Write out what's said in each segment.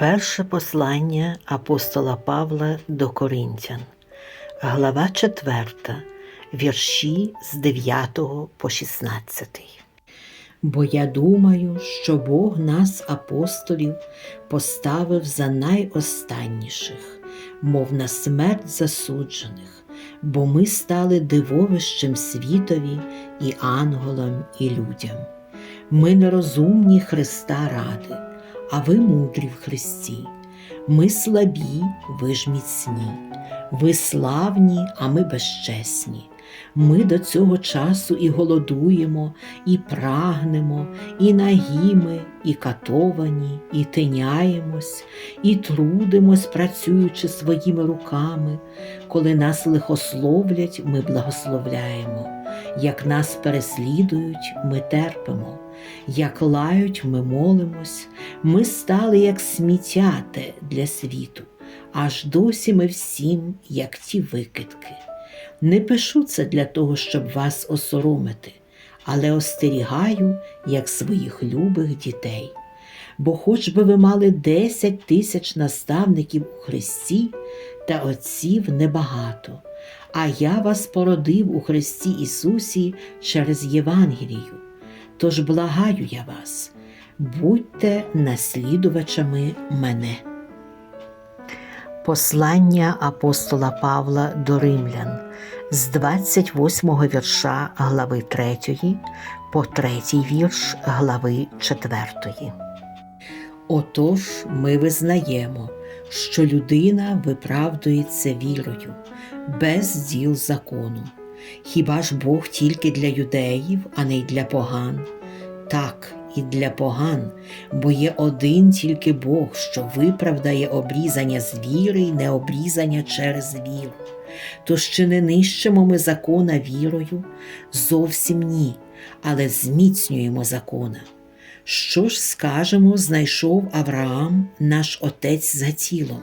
Перше послання апостола Павла до Коринтян, глава 4, вірші з 9 по 16. Бо я думаю, що Бог нас, апостолів, поставив за найостанніших, мов на смерть засуджених, бо ми стали дивовищем світові і ангелам, і людям. Ми нерозумні Христа ради, а ви мудрі в Христі. Ми слабі, ви ж міцні, ви славні, а ми безчесні. Ми до цього часу і голодуємо, і прагнемо, і нагіми, і катовані, і тиняємось, і трудимось, працюючи своїми руками. Коли нас лихословлять, ми благословляємо. Як нас переслідують, ми терпимо. Як лають, ми молимось, ми стали як сміття для світу, аж досі ми всім, як ті викидки. Не пишу це для того, щоб вас осоромити, але остерігаю, як своїх любих дітей. Бо хоч би ви мали десять тисяч наставників у Христі, та отців небагато, а я вас породив у Христі Ісусі через Євангелію. Тож благаю я вас, будьте наслідувачами мене. Послання апостола Павла до римлян з 28 вірша глави 3 по 3 вірш глави 4. Отож ми визнаємо, що людина виправдується вірою, без діл закону. Хіба ж Бог тільки для юдеїв, а не й для поган? Так, і для поган, бо є один тільки Бог, що виправдає обрізання з віри й необрізання через віру. Тож чи не нищимо ми закона вірою? Зовсім ні, але зміцнюємо закона. Що ж скажемо, знайшов Авраам, наш отець за тілом?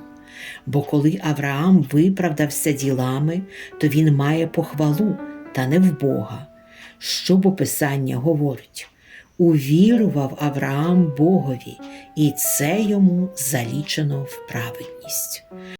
Бо коли Авраам виправдався ділами, то він має похвалу, та не в Бога. Що бо Писання говорить? Увірував Авраам Богові, і це йому залічено в праведність.